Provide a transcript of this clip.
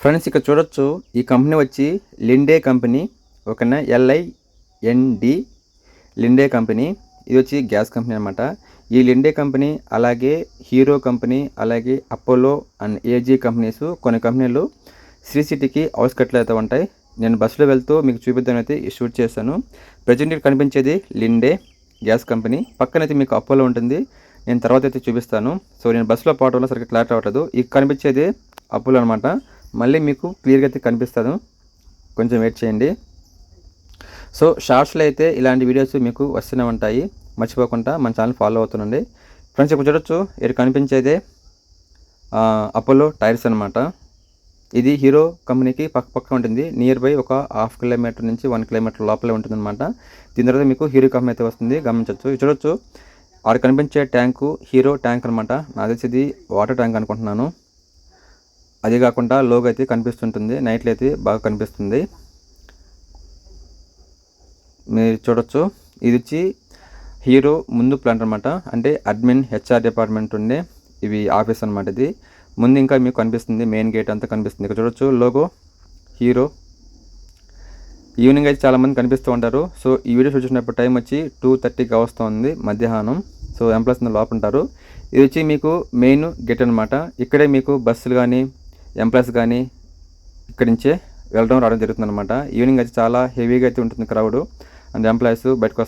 Friends ఇక్కడ చూడొచ్చు ఈ కంపెనీ వచ్చి లిండే కంపెనీ ఓకేనా? LIND Linde company. ఇది వచ్చి గ్యాస్ కంపెనీ అనమాట ఈ లిండే కంపెనీ అలాగే హీరో కంపెనీ అలాగే అపోలో అండ్ ఏజీ కంపెనీస్ కొన్ని కంపెనీలు శ్రీ సిటీకి అవుట్స్కట్లో అయితే ఉంటాయి. నేను బస్సులో వెళ్తూ మీకు చూపిద్దామని అయితే ఈ షూట్ చేశాను. ప్రజెంట్ ఇక్కడ కనిపించేది లిండే గ్యాస్ కంపెనీ. పక్కనైతే మీకు అపోలో ఉంటుంది. నేను తర్వాత అయితే చూపిస్తాను. సో నేను బస్సులో పోవడం వల్ల సరిగ్గా క్లారిటీ అవ్వట్లేదు ఈ కనిపించేది అపోలో అనమాట మళ్ళీ మీకు క్లియర్గా అయితే కనిపిస్తాను కొంచెం వెయిట్ చేయండి. సో షార్ట్స్లో అయితే ఇలాంటి వీడియోస్ మీకు వస్తూనే ఉంటాయి. మర్చిపోకుండా మన ఛానల్ ఫాలో అవుతుండండి. ఫ్రెండ్స్ ఇప్పుడు చూడొచ్చు ఇక్కడ కనిపించేదే అపోలో టైర్స్ అనమాట ఇది హీరో కంపెనీకి పక్క పక్క ఉంటుంది. నియర్ బై ఒక హాఫ్ కిలోమీటర్ నుంచి వన్ కిలోమీటర్ లోపలే ఉంటుంది అనమాట దీని తర్వాత మీకు హీరో కంపెనీ అయితే వస్తుంది. గమనించవచ్చు. చూడొచ్చు ఆడ కనిపించే ట్యాంకు హీరో ట్యాంక్ అనమాట నాకు తెలిసి ఇది వాటర్ ట్యాంక్ అనుకుంటున్నాను. అది కాకుండా లోగో అయితే కనిపిస్తుంటుంది నైట్లో అయితే బాగా కనిపిస్తుంది. మీరు చూడొచ్చు. ఇది వచ్చి హీరో ముందు ప్లాంట్ అనమాట అంటే అడ్మిన్ హెచ్ఆర్ డిపార్ట్మెంట్ ఉండే ఇవి ఆఫీస్ అనమాట ఇది. ముందు ఇంకా మీకు కనిపిస్తుంది మెయిన్ గేట్ అంతా కనిపిస్తుంది. ఇక్కడ చూడొచ్చు లోగో హీరో ఈవినింగ్ అయితే చాలామంది కనిపిస్తూ ఉంటారు. సో ఈ వీడియో చూసినప్పుడు టైం వచ్చి టూ థర్టీకి వస్తుంది మధ్యాహ్నం. సో ఎంప్లాయీస్ లోపల ఉంటారు. ఇది వచ్చి మీకు మెయిన్ గేట్ అనమాట ఇక్కడే మీకు బస్సులు కానీ ఎంప్లాయీస్ కానీ ఇక్కడి నుంచే వెళ్ళడం రావడం జరుగుతుంది అనమాట ఈవినింగ్ అయితే చాలా హెవీగా అయితే ఉంటుంది క్రౌడ్ అండ్ ఎంప్లాయీస్ బయటకు వస్తారు